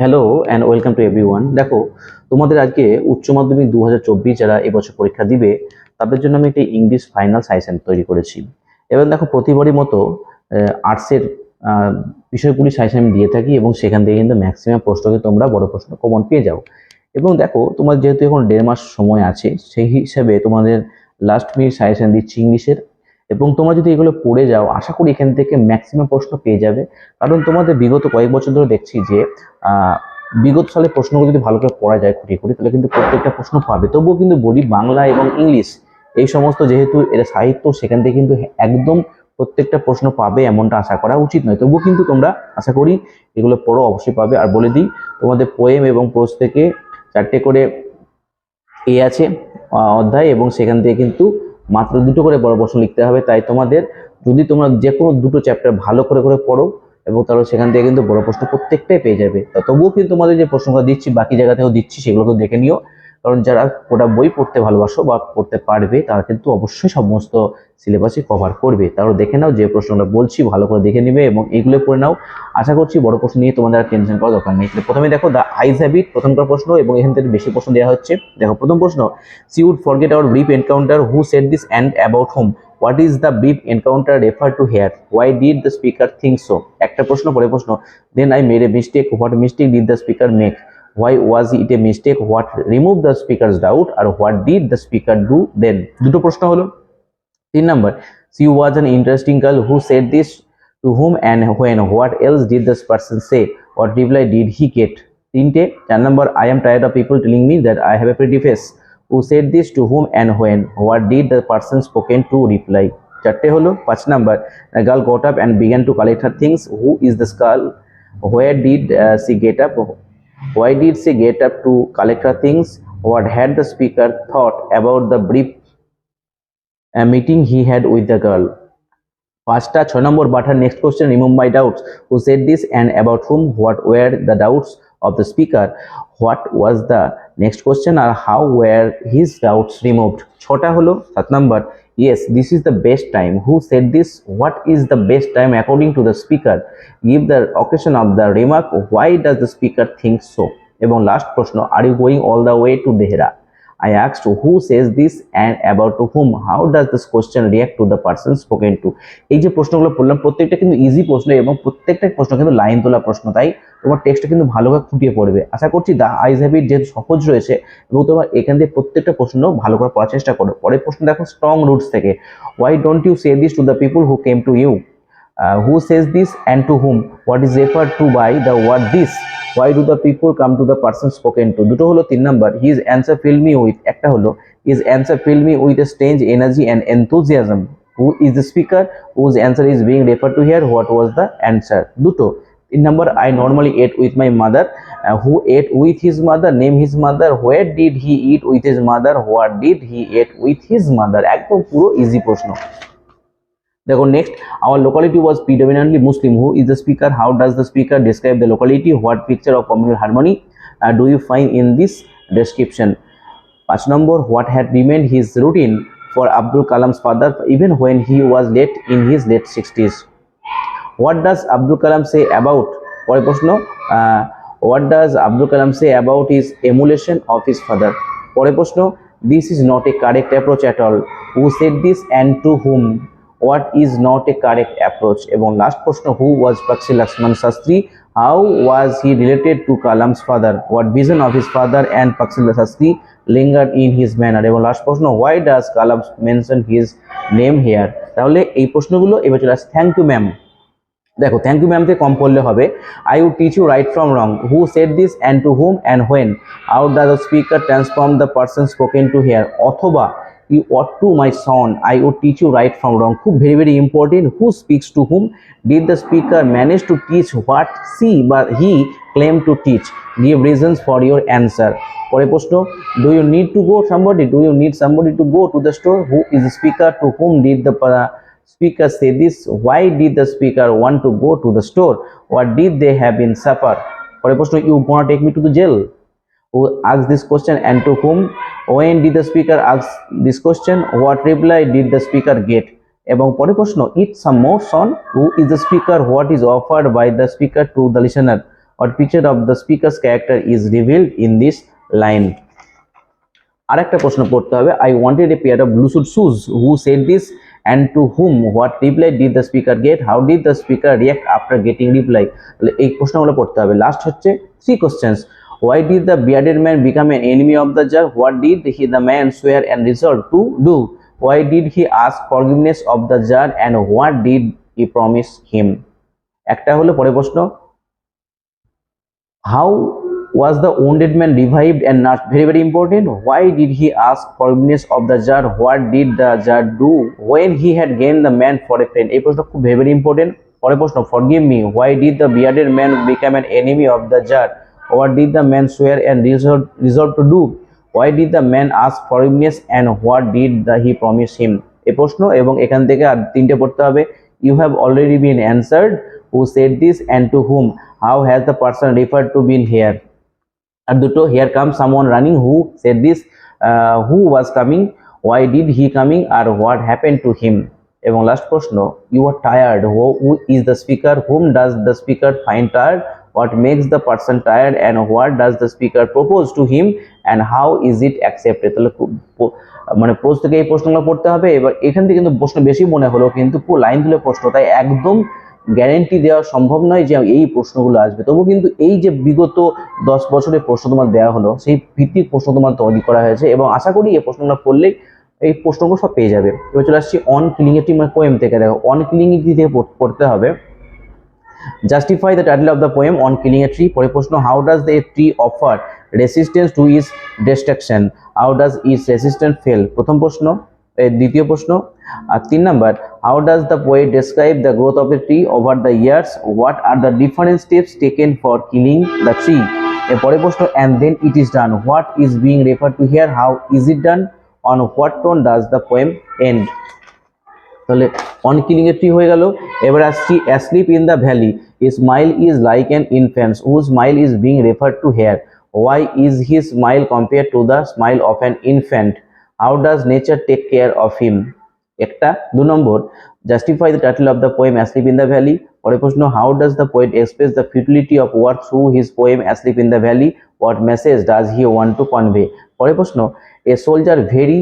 Hello and welcome to everyone দেখো, তোমাদের আজকে উচ্চ মাধ্যমিক দু হাজার চব্বিশ যারা এবছর পরীক্ষা দিবে, তাদের জন্য আমি একটি ইংলিশ ফাইনাল সাইসেন তৈরি করেছি। এবং দেখো, প্রতিবারই মতো আর্টসের বিষয়গুলি সাইসেন আমি দিয়ে থাকি এবং সেখান থেকে কিন্তু ম্যাক্সিমাম প্রশ্নকে তোমরা বড় প্রশ্ন কমন পেয়ে যাও। এবং দেখো, তোমার যেহেতু এখন দেড় মাস সময় আছে, সেই হিসাবে তোমাদের লাস্ট মিনিট সাজেশন দিচ্ছি ইংলিশের এবং তোমরা যদি এগুলো পড়ে যাও, আশা করি এখান থেকে ম্যাক্সিমাম প্রশ্ন পেয়ে যাবে। কারণ তোমাদের বিগত কয়েক বছর ধরে দেখছি যে বিগত সালের প্রশ্নগুলো যদি ভালো করে পড়া যায় খুঁটিয়ে খুঁটি তাহলে কিন্তু প্রত্যেকটা প্রশ্ন পাবে। তবুও কিন্তু বলি বাংলা এবং ইংলিশ, এই সমস্ত যেহেতু এটা সাহিত্য, সেখান থেকে কিন্তু একদম প্রত্যেকটা প্রশ্ন পাবে এমনটা আশা করা উচিত নয়। তবুও কিন্তু তোমরা আশা করি এগুলো পড়ো, অবশ্যই পাবে। আর বলে দিই, তোমাদের পোয়েম এবং পোস্ট থেকে চারটে করে এ আছে অধ্যায় এবং সেখান থেকে কিন্তু মাত্র দুটো করে বড় প্রশ্ন লিখতে হবে, তাই তোমাদের যদি তোমরা যে কোনো দুটো চ্যাপ্টার ভালো করে করে পড়ো, এবং তাহলে সেখান থেকে কিন্তু বড় প্রশ্ন প্রত্যেকটাই পেয়ে যাবে। তবুও কিন্তু তোমাদের যে প্রশ্নগুলো দিচ্ছি, বাকি জায়গা থেকেও দিচ্ছি সেগুলোকে দেখে নিও। কারণ যারা গোটা বই পড়তে ভালোবাসো বা পড়তে পারবে, তারা কিন্তু অবশ্যই সমস্ত সিলেবাসই কভার করবে। তাহলে দেখে নাও যে প্রশ্নগুলো বলছি, ভালো করে দেখে নিবে এবং এইগুলো পড়ে নাও। আশা করছি বড় প্রশ্ন নিয়ে তোমাদের আর টেনশন করার দরকার নেই। প্রথমে দেখো দ্য আইজ হ্যাবিট প্রথমকার প্রশ্ন এবং এখান থেকে বেশি প্রশ্ন দেওয়া হচ্ছে। দেখো, প্রথম প্রশ্ন she would forget our brief encounter who set this and about home what is the brief encounter refer to here why did the speaker think so একটা প্রশ্ন পরে প্রশ্ন then I made a mistake what mistake did the speaker make why was it a mistake what remove the speakers doubt R what did the speaker do then দুটো প্রশ্ন হলো তিন নম্বর she was an interesting girl who said this to hmm and when what else did the person say what reply did he get তিনটে চার নম্বর I am tired of people telling me that I have a pretty face who said this to hmm and when what did the person spoken to reply চারটে হলো পাঁচ number girl got up and began to collect her things who is the skull where did she get up Why did she get up to collect her things? What had the speaker thought about the brief uh, meeting he had with the girl? পাঁচটা ছ number but her next question remove my doubts who said this and about whom what were the doubts of the speaker what was the next question or how were his doubts removed ছটা হলো সাত number yes this is the best time who said this what is the best time according to the speaker give the occasion of the remark why does the speaker think so এবং last প্রশ্ন are you going all the way to Dehra I asked who says this and about to whom. How does this question react to the person spoken to? এই যে প্রশ্নগুলো পড়লাম, প্রত্যেকটা কিন্তু easy প্রশ্ন এবং প্রত্যেকটা প্রশ্ন কিন্তু লাইন তোলা প্রশ্ন, তাই তোমার টেক্সটটা কিন্তু ভালোভাবে খুঁটিয়ে পড়বে। আশা করছি দা আইজ হ্যাবিট যেহেতু সহজ রয়েছে এবং তোমার এখান থেকে প্রত্যেকটা প্রশ্ন ভালো করে পড়ার চেষ্টা করো। পরের প্রশ্ন দেখো স্ট্রং রুটস থেকে। Why don't you say this to the people who came to you who says this and to whom what is refer to by the word this why do the people come to the person spoken to দুটো হলো তিন number his answer fill me with একটা হলো his answer fill me with a strange energy and enthusiasm who is the speaker whose answer is being refer to here what was the answer দুটো। তিন number I normally ate with my mother who ate with his mother name his mother where did he eat with his mother what did he ate with his mother একদম পুরো easy প্রশ্ন। দেখো next locality was predominantly muslim who is the speaker how does the speaker describe the locality what picture of communal harmony uh, do you find in this description পাঁচ নম্বর what had remained his routine for abdul kalam's father even when he was late in his late 60s what does abdul kalam say about পরের প্রশ্ন uh, what does abdul kalam say about his emulation of his father পরের প্রশ্ন this is not a correct approach at all who said this and to whom what is not a correct approach এবং last প্রশ্ন who was Pakshi Lakshman Sastri how was he related to Kalam's father what vision of his father and Pakshi Sastri lingered in his manner এবং last প্রশ্ন why does Kalam mention his name here তাহলে এই প্রশ্নগুলো এবার চলে আসছে thank you ma'am দেখো thank you ma'am থেকে কম পড়লে হবে I would teach you right from wrong who said this and to whom and when out the speaker transform the person spoken to here অথবা you ought to my son I would teach you right from wrong খুব very very important who speaks to whom did the speaker manage to teach what she বা he claim to teach give reasons for your answer পরে প্রশ্ন do you need to go somebody do you need somebody to go to the store who is speaker to whom did the speaker say this? Why did the speaker want to go to the store? What did they have in supper? পরে প্রশ্ন, you gonna take me to the jail? Who asked this question and to whom when did the speaker ask this question, what reply did the speaker get? এবং পরে প্রশ্ন eat some more son who is the speaker what is offered by the speaker to the listener what picture of the speaker's character is revealed in this line. আরেকটা প্রশ্ন পড়তে হবে I wanted a pair of blue suede shoes who said this and to whom what reply did the speaker get how did the speaker react after getting reply তাহলে এই প্রশ্নগুলো পড়তে হবে। Last হচ্ছে three questions why did the bearded man become an enemy of the tsar what did he the man swear and resolve to do why did he ask forgiveness of the tsar and what did he promise him একটা হলো পরে প্রশ্ন। How was the wounded man revived and nursed very very important why did he ask forgiveness of the jar what did the jar do? When he had gained the man for a friend এই প্রশ্ন খুব very very important পরের প্রশ্ন forgive me why did the bearded man become an enemy of the tsar what did the man swear and resolve resolve to do why did the man ask forgiveness and what did the he promise him এই প্রশ্ন এবং এখান থেকে আর তিনটে পড়তে হবে। You have already been answered who said this and to whom how has the person refer to been here আর দুটো here come someone running who said this who was coming why did he coming R what happen to him এবং last প্রশ্ন you are tired who is the speaker whom does the speaker find tired what makes the person tired and what does the speaker propose to him and how is it accepted তাহলে মানে post থেকে এই প্রশ্নগুলো পড়তে হবে। এবার এখান থেকে কিন্তু প্রশ্ন বেশি মনে হলো, কিন্তু পুরো লাইন তুলে প্রশ্ন, তাই একদম গ্যারেন্টি দেওয়া সম্ভব নয় যে এই প্রশ্নগুলো আসবে। তবু কিন্তু এই যে বিগত দশ বছরের প্রশ্ন তোমার দেওয়া হলো, সেই ভিত্তিক প্রশ্ন তোমার তৈরি করা হয়েছে এবং আশা করি এই প্রশ্নগুলো পড়লেই এই প্রশ্নগুলো সব পেয়ে যাবে। এবার চলে আসছি অন কিলিংয়েটি মানে কোয়েম থেকে। দেখো অন কিলিংয়েটি থেকে পড়- পড়তে হবে? Justify the title of the poem on killing a tree পরে প্রশ্ন how does the tree offer resistance to its destruction how does its resistant fail প্রথম প্রশ্ন দ্বিতীয় প্রশ্ন, আর তিন number how does the poet describe the growth of the tree over the years what are the different steps taken for killing the tree এর পরে প্রশ্ন and then it is done what is being refer to here how is it done on what tone does the poem end তাহলে on killing a tree হয়ে গেল। এবার আসছি asleep in the valley smile is like an infant's who smile is being refer to here why is he smile compare to the smile of an infant how does nature take care of him একটা, দু number. Justify the title of the poem asleep in the valley পরে প্রশ্ন how does the poet express the futility of work through his poem asleep in the valley what message does he want to convey পরে প্রশ্ন a soldier very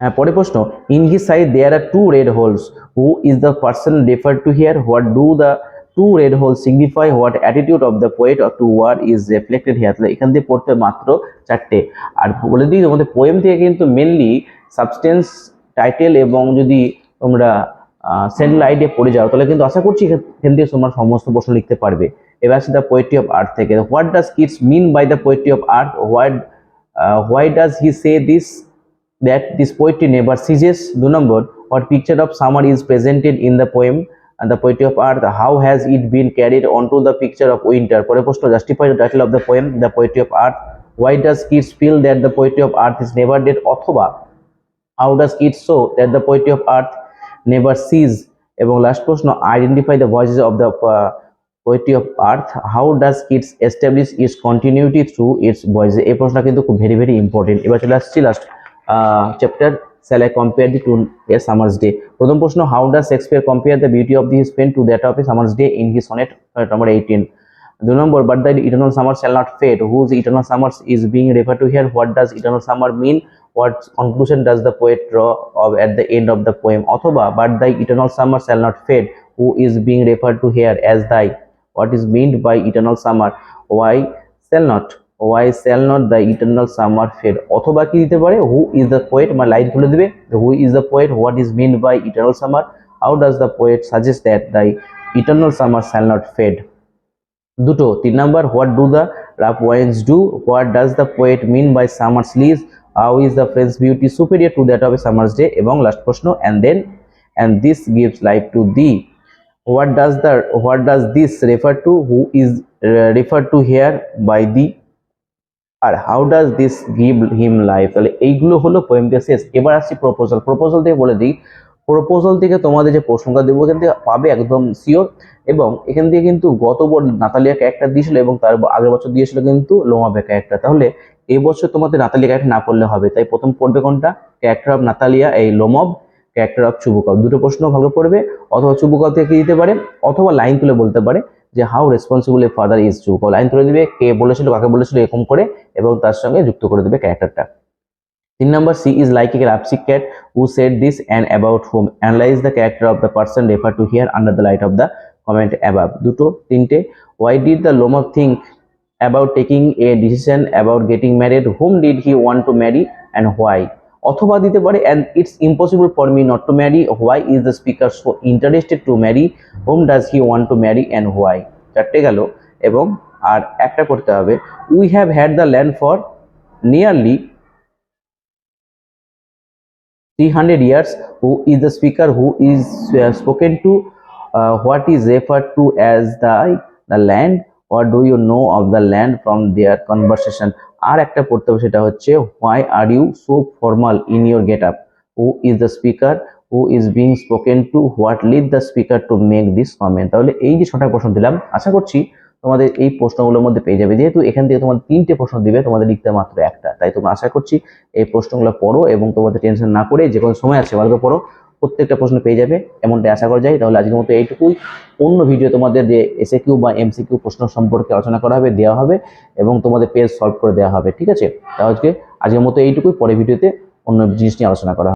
হ্যাঁ পরে প্রশ্ন in his side there are two red holes who is the person refer to here what do the two red holes signify what attitude of the poet of toward is reflected here তাহলে এখান থেকে পড়তে মাত্র চারটে। আর বলে দিই, তোমাদের poem থেকে কিন্তু মেনলি সাবস্টেন্স টাইটেল এবং যদি তোমরা সেন্ট্রাল আইডিয়া পড়ে যাও, তাহলে কিন্তু আশা করছি এখান থেকে তোমার সমস্ত প্রশ্ন লিখতে পারবে। এবার আসছে দ্য পোয়েট্রি অফ আর্থ থেকে। What does Keats mean by the poetry of earth what why does he say this that this poetry never ceases. Do number what picture of summer is presented in the poem and the poetry of earth. How has it been carried onto the picture of winter? পরে প্রশ্ন justify the title of the poem, the poetry of earth. Why does kids feel that the poetry of earth is never dead? অথবা how does kids show that the poetry of earth never cease? এবং last প্রশ্ন identify the voices of the uh, poetry of earth. How does kids establish its continuity through its voices? এই প্রশ্নটা কিন্তু খুব very very important এবার চলে আসছি last chapter shall I compare the to a summer's day প্রথম প্রশ্ন how does Shakespeare compare the beauty of his pen to that of a summer's day in his sonnet uh, number 18 দুই number but the eternal summer shall not fade whose eternal summer is being referred to here what does eternal summer mean what conclusion does the poet draw of at the end of the poem অথবা but the eternal summer shall not fade who is being referred to here as thy what is meant by eternal summer why shall not why shall not the eternal summer fade অথবা কি দিতে পারে? Who is the poet মানে line খুলে দেবে। Who is the poet? What is meant by eternal summer? How does the poet suggest that the eternal summer shall not fade দুটো, তিন number what do the rough winds do what does the poet mean by summer's lease how is the friend's beauty superior to that of a summer's day এবং last প্রশ্ন and then and this gives life to thee what does the what does this refer to who is refer to here by thee R how does this give him life তাহলে এইগুলো হলো পোয়েমটা শেষ। এবার আসছি proposal proposal থেকে বলে দিই proposal থেকে তোমাদের যে প্রশ্নটা দেবো, এখান থেকে পাবে একদম শিওর এবং এখান থেকে কিন্তু গত বছর নাতালিয়া ক্যারেক্টার দিয়েছিল এবং তার আগের বছর দিয়েছিল কিন্তু লোমাবে ক্যারেক্টার তাহলে এবছর তোমাদের নাতালিয়া ক্যারেক্টার না পড়লে হবে। তাই প্রথম পড়বে কোনটা? ক্যারেক্টার অফ নাতালিয়া, এই লোমব। ক্যারেক্টার অফ চুবুকব দুটো প্রশ্ন ভালো পড়বে। অথবা চুবুকব থেকে দিতে পারে, অথবা লাইন তুলে বলতে পারে। যে how responsible a father is to line তুলে দিবে, কে বলেছিল, কাকে বলেছিল, এরকম করে, এবং তার সঙ্গে যুক্ত করে দেবে ক্যারেক্টারটা। তিন number she is like a রাপসিক cat who said this and about whom analyze the character of the person refer to here under the light of the comment above দুটো, তিনটে why did the Lomov think about taking a decision about getting married whom did he want to marry and why অথবা দিতে পারে and it's impossible for me not to marry why is the speaker so interested to marry whom does he want to marry and why চারটে গেল এবং আর একটা করতে হবে। We have had the land for nearly 300 years. Who is the speaker? Who is uh, spoken to? Uh, what is referred to as the the land? Or do you know of the land from their conversation? আর একটা পড়তে হবে, সেটা হচ্ছে, why are you so formal in your get up who is the speaker? Who is being spoken to? What lead the speaker to make this comment? তাহলে এই যে ছটা প্রশ্ন দিলাম, আশা করছি তোমাদের এই প্রশ্নগুলোর মধ্যে পেয়ে যাবে। যেহেতু এখান থেকে তোমাদের তিনটে প্রশ্ন দিবে, তোমাদের লিখতে মাত্র একটা। তাই তোমরা আশা করছি এই প্রশ্নগুলো পড়ো এবং তোমাদের টেনশন না করে যে কোনো সময় আছে, ভালো পড়ো। প্রত্যেকটা প্রশ্ন পেয়ে যাবে, এমনটাই আশা করা যায়। তাহলে আজকের মতো এইটুকুই। অন্য ভিডিও তোমাদের যে এসএ কিউ বা এমসি প্রশ্ন সম্পর্কে আলোচনা করা হবে, দেওয়া হবে এবং তোমাদের পেজ সলভ করে দেওয়া হবে, ঠিক আছে? তাহলে আজকে, আজকের মতো এইটুকুই। পরে ভিডিওতে অন্য জিনিস নিয়ে আলোচনা করা